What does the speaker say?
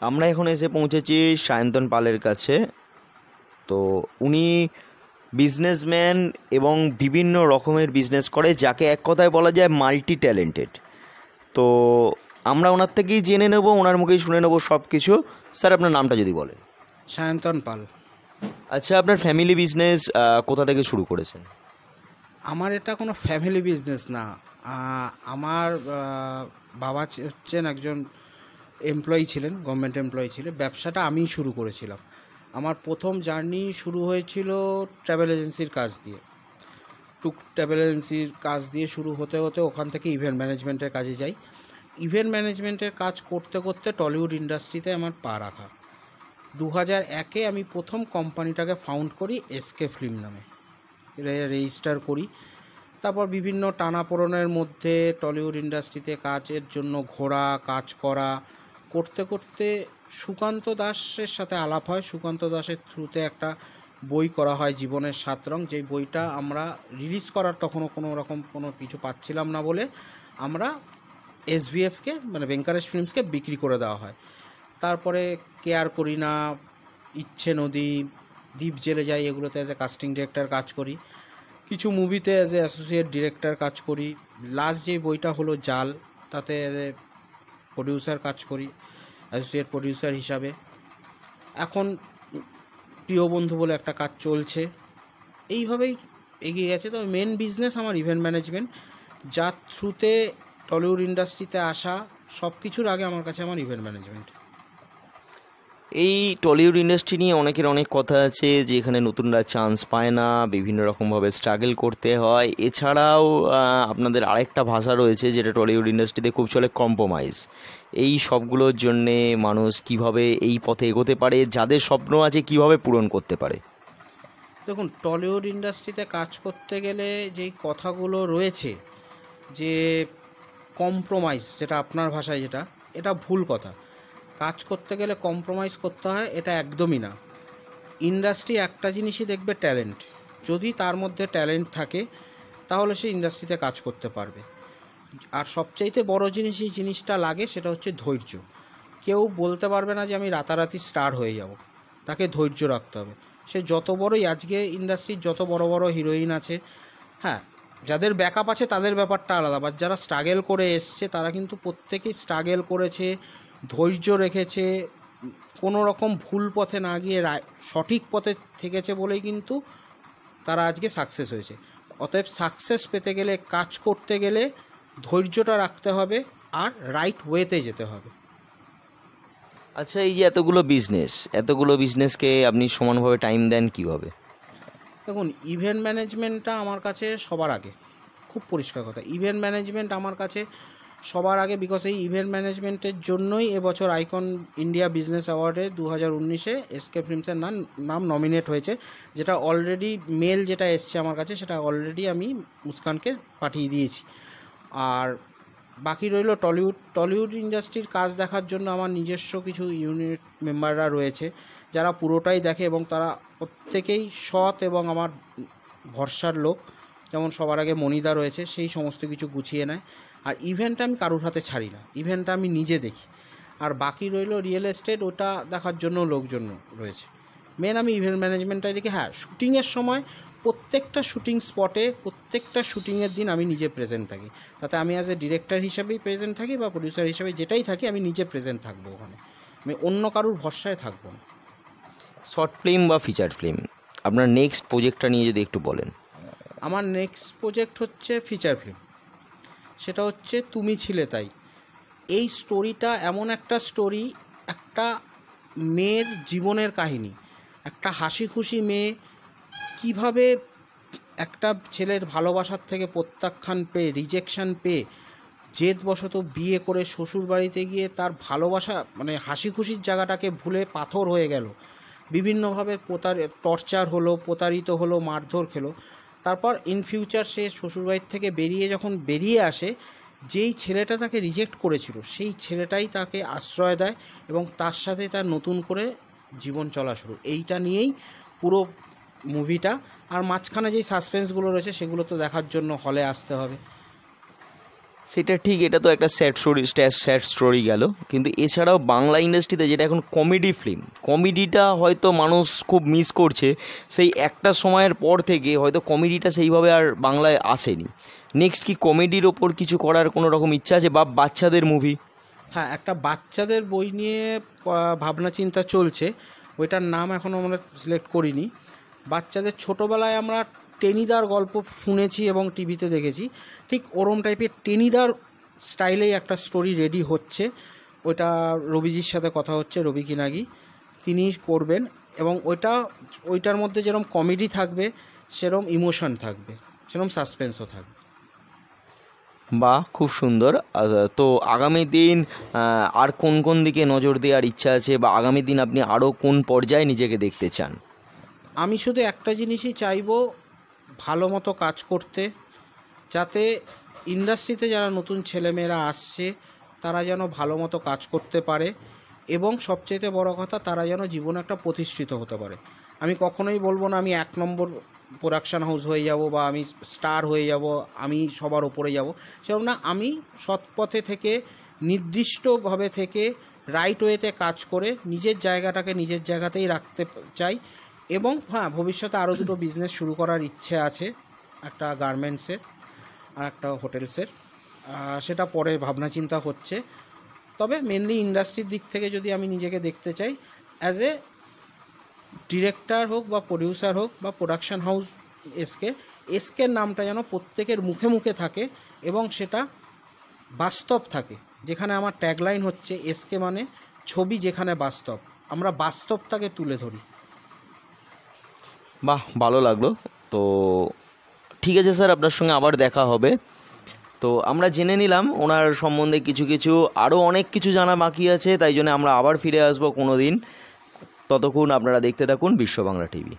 আমরা এখন এসে পৌঁছেছি সায়ন্তন পালের কাছে। তো উনি বিজনেসম্যান এবং বিভিন্ন রকমের বিজনেস করে যাকে এক কথায় বলা যায় মাল্টি ট্যালেন্টেড তো আমরা ওনার থেকেই জেনে নেব ওনার মুখেই শুনে নেব সব কিছু স্যার আপনার নামটা যদি বলেন। সায়ন্তন পাল। আচ্ছা আপনার ফ্যামিলি বিজনেস কোথা থেকে শুরু করেছেন? আমার এটা কোনো ফ্যামিলি বিজনেস না। আমার বাবা হচ্ছেন একজন এমপ্লয়ি ছিলেন গভর্নমেন্ট এমপ্লয়ি ছিলেন, ব্যবসাটা আমিই শুরু করেছিলাম। আমার প্রথম জার্নি শুরু হয়েছিল ট্রাভেল এজেন্সির কাজ দিয়ে। টুক ট্রাভেল এজেন্সির কাজ দিয়ে শুরু হতে হতে ওখান থেকে ইভেন্ট ম্যানেজমেন্টের কাজে যাই। ইভেন্ট ম্যানেজমেন্টের কাজ করতে করতে টলিউড ইন্ডাস্ট্রিতে আমার পা রাখা। দু হাজার একে আমি প্রথম কোম্পানিটাকে ফাউন্ড করি এসকে ফিল্ম নামে। রেজিস্টার করি। তারপর বিভিন্ন টানাপোড়নের মধ্যে টলিউড ইন্ডাস্ট্রিতে কাজের জন্য ঘোরা, কাজ করা করতে করতে সুকান্ত দাসের সাথে আলাপ হয়। সুকান্ত দাসের থ্রুতে একটা বই করা হয়, জীবনের সাত রং। যেই বইটা আমরা রিলিজ করার তখনও কোনো রকম কোনো কিছু পাচ্ছিলাম না বলে আমরা এসভিএফকে মানে বেঙ্কারেশ ফিল্মসকে বিক্রি করে দেওয়া হয়। তারপরে কেয়ার করি না ইচ্ছে নদী দ্বীপ জেলে যাই এগুলোতে অ্যাজ এ কাস্টিং ডিরেক্টর কাজ করি। কিছু মুভিতে অ্যাজ এ অ্যাসোসিয়েট ডিরেক্টর কাজ করি। লাস্ট যে বইটা হলো জাল, তাতে প্রডিউসার কাজ করি অ্যাসোসিয়েট প্রডিউসার হিসাবে। এখন প্রিয় বন্ধু বলে একটা কাজ চলছে। এইভাবেই এগিয়ে গেছে। তবে মেন বিজনেস আমার ইভেন্ট ম্যানেজমেন্ট যার থ্রুতে টলিউড ইন্ডাস্ট্রিতে আসা সব কিছুর আগে আমার কাছে আমার ইভেন্ট ম্যানেজমেন্ট এই টলিউড ইন্ডাস্ট্রি নিয়ে অনেকের অনেক কথা আছে যে এখানে নতুনরা চান্স পায় না, বিভিন্ন রকমভাবে স্ট্রাগল করতে হয়। এছাড়াও আপনাদের আরেকটা ভাষা রয়েছে যেটা টলিউড ইন্ডাস্ট্রিতে খুব চলে কম্প্রোমাইজ এই সবগুলোর জন্যে মানুষ কীভাবে এই পথে এগোতে পারে, যাদের স্বপ্ন আছে কীভাবে পূরণ করতে পারে? দেখুন টলিউড ইন্ডাস্ট্রিতে কাজ করতে গেলে যেই কথাগুলো রয়েছে, যে কম্প্রোমাইজ যেটা আপনার ভাষায় যেটা, এটা ভুল কথা। কাজ করতে গেলে কম্প্রোমাইজ করতে হয়, এটা একদমই না। ইন্ডাস্ট্রি একটা জিনিসই দেখবে ট্যালেন্ট যদি তার মধ্যে ট্যালেন্ট থাকে, তাহলে সে ইন্ডাস্ট্রিতে কাজ করতে পারবে। আর সবচাইতে বড় জিনিস এই জিনিসটা লাগে, সেটা হচ্ছে ধৈর্য। কেউ বলতে পারবে না যে আমি রাতারাতি স্টার হয়ে যাব। তাকে ধৈর্য রাখতে হবে। সে যত বড়ই, আজকে ইন্ডাস্ট্রির যত বড় বড় হিরোইন আছে হ্যাঁ যাদের ব্যাকআপ আছে তাদের ব্যাপারটা আলাদা। বাট যারা স্ট্রাগেল করে এসছে, তারা কিন্তু প্রত্যেকেই স্ট্রাগেল করেছে ধৈর্য রেখেছে কোনো রকম ভুল পথে না গিয়ে সঠিক পথে থেকেছে বলেই কিন্তু তারা আজকে সাকসেস হয়েছে। অতএব সাকসেস পেতে গেলে কাজ করতে গেলে ধৈর্যটা রাখতে হবে আর রাইট ওয়েতে যেতে হবে। আচ্ছা এই যে এতগুলো বিজনেস এতগুলো বিজনেসকে আপনি সমানভাবে টাইম দেন কীভাবে? দেখুন ইভেন্ট ম্যানেজমেন্টটা আমার কাছে সবার আগে। খুব পরিষ্কার কথা। ইভেন্ট ম্যানেজমেন্ট আমার কাছে সবার আগে বিকজ এই ইভেন্ট ম্যানেজমেন্টের জন্যই এবছর আইকন ইন্ডিয়া বিজনেস অ্যাওয়ার্ডে দু হাজার উনিশে এসকে ফিল্মসের নাম নাম নমিনেট হয়েছে, যেটা অলরেডি মেল যেটা এসছে আমার কাছে, সেটা অলরেডি আমি মুস্কানকে পাঠিয়ে দিয়েছি। আর বাকি রইল টলিউড টলিউড ইন্ডাস্ট্রির কাজ দেখার জন্য আমার নিজস্ব কিছু ইউনিট মেম্বাররা রয়েছে, যারা পুরোটাই দেখে এবং তারা প্রত্যেকেই সৎ এবং আমার ভরসার লোক। যেমন সবার আগে মনিদা রয়েছে, সেই সমস্ত কিছু গুছিয়ে নেয়। আর ইভেন্টটা আমি কারোর হাতে ছাড়ি না। ইভেন্টটা আমি নিজে দেখি। আর বাকি রইল রিয়েল এস্টেট ওটা দেখার জন্য লোকজন রয়েছে। মেন আমি ইভেন্ট ম্যানেজমেন্টটাই দেখি। হ্যাঁ শুটিংয়ের সময় প্রত্যেকটা শুটিং স্পটে প্রত্যেকটা শুটিংয়ের দিন আমি নিজে প্রেজেন্ট থাকি। তাতে আমি অ্যাজ এ ডিরেক্টর হিসাবেই প্রেজেন্ট থাকি বা প্রডিউসার হিসাবে যেটাই থাকি আমি নিজে প্রেজেন্ট থাকব ওখানে। আমি অন্য কারোর ভরসায় থাকব না। শর্ট ফিল্ম বা ফিচার ফিল্ম আপনার নেক্সট প্রজেক্টটা নিয়ে যদি একটু বলেন। আমার নেক্সট প্রজেক্ট হচ্ছে ফিচার ফিল্ম সেটা হচ্ছে তুমি ছিলে তাই। এই স্টোরিটা এমন একটা স্টোরি একটা মেয়ের জীবনের কাহিনী, একটা হাসি খুশি মেয়ে কীভাবে একটা ছেলের ভালোবাসার থেকে প্রত্যাখ্যান পেয়ে রিজেকশন পেয়ে, জেদবশত বিয়ে করে শ্বশুর বাড়িতে গিয়ে তার ভালোবাসা মানে হাসি খুশির জায়গাটাকে ভুলে পাথর হয়ে গেল। বিভিন্নভাবে প্রতার টর্চার হলো, প্রতারিত হলো, মারধর খেলো। তারপর ইন ফিউচার সে শ্বশুরবাড়ির থেকে বেরিয়ে যখন বেরিয়ে আসে, যেই ছেলেটা তাকে রিজেক্ট করেছিল, সেই ছেলেটাই তাকে আশ্রয় দেয় এবং তার সাথে তার নতুন করে জীবন চলা শুরু। এইটা নিয়েই পুরো মুভিটা আর মাঝখানে যেই সাসপেন্সগুলো রয়েছে, সেগুলো তো দেখার জন্য হলে আসতে হবে। সেটা ঠিক, এটা তো একটা স্যাড স্টোরি স্যাড স্টোরি গেল। কিন্তু এছাড়াও বাংলা ইন্ডাস্ট্রিতে যেটা এখন কমেডি ফিল্ম কমেডিটা হয়তো মানুষ খুব মিস করছে, সেই একটা সময়ের পর থেকে হয়তো কমেডিটা সেইভাবে আর বাংলায় আসেনি। নেক্সট কি কমেডির ওপর কিছু করার কোনো রকম ইচ্ছা আছে? বা বাচ্চাদের মুভি হ্যাঁ একটা বাচ্চাদের বই নিয়ে ভাবনা চিন্তা চলছে, ওইটার নাম এখনও আমরা সিলেক্ট করিনি। বাচ্চাদের ছোটোবেলায় আমরা টেনিদার গল্প শুনেছি এবং টিভিতে দেখেছি। ঠিক ওরম টাইপের টেনিদার স্টাইলেই একটা স্টোরি রেডি হচ্ছে। ওইটা রবিজির সাথে কথা হচ্ছে রবি কিনাগি। তিনি করবেন এবং ওইটা ওইটার মধ্যে যেরকম কমেডি থাকবে সেরম ইমোশন থাকবে সেরম সাসপেন্সও থাকবে। বা খুব সুন্দর। তো আগামী দিন আর কোন কোন দিকে নজর দেওয়ার ইচ্ছা আছে বা আগামী দিন আপনি আরও কোন পর্যায়ে নিজেকে দেখতে চান? আমি শুধু একটা জিনিসই চাইব ভালো মতো কাজ করতে, যাতে ইন্ডাস্ট্রিতে যারা নতুন ছেলেমেয়েরা আসছে, তারা যেন ভালো মতো কাজ করতে পারে এবং সবচেয়ে বড় কথা, তারা যেন জীবনে একটা প্রতিষ্ঠিত হতে পারে। আমি কখনোই বলব না আমি এক নম্বর প্রোডাকশান হাউস হয়ে যাব বা আমি স্টার হয়ে যাব, আমি সবার ওপরে যাব। সেরকম না, আমি সৎ পথে থেকে, নির্দিষ্টভাবে থেকে রাইট ওয়েতে কাজ করে, নিজের জায়গাটাকে নিজের জায়গাতেই রাখতে চাই। এবং হ্যাঁ ভবিষ্যতে আরও দুটো বিজনেস শুরু করার ইচ্ছে আছে, একটা গার্মেন্টসের আর একটা হোটেলসের সেটা পরে ভাবনা চিন্তা হচ্ছে। তবে মেনলি ইন্ডাস্ট্রির দিক থেকে যদি আমি নিজেকে দেখতে চাই অ্যাজ এ ডিরেক্টর হোক বা প্রডিউসার হোক বা প্রোডাকশন হাউস এসকে এসকের নামটা যেন প্রত্যেকের মুখে মুখে থাকে এবং সেটা বাস্তব থাকে। যেখানে আমার ট্যাগলাইন হচ্ছে এসকে মানে ছবি যেখানে বাস্তব। আমরা বাস্তবটাকে তুলে ধরি। বাহ, ভালো লাগল। তো ঠিক আছে স্যার, আপনার সঙ্গে আবার দেখা হবে। তো আমরা জেনে নিলাম ওনার সম্বন্ধে কিছু কিছু আরও অনেক কিছু জানা বাকি আছে, তাই জন্য আমরা আবার ফিরে আসব কোনো দিন ততক্ষণ আপনারা দেখতে থাকুন বিশ্ব বাংলা টিভি।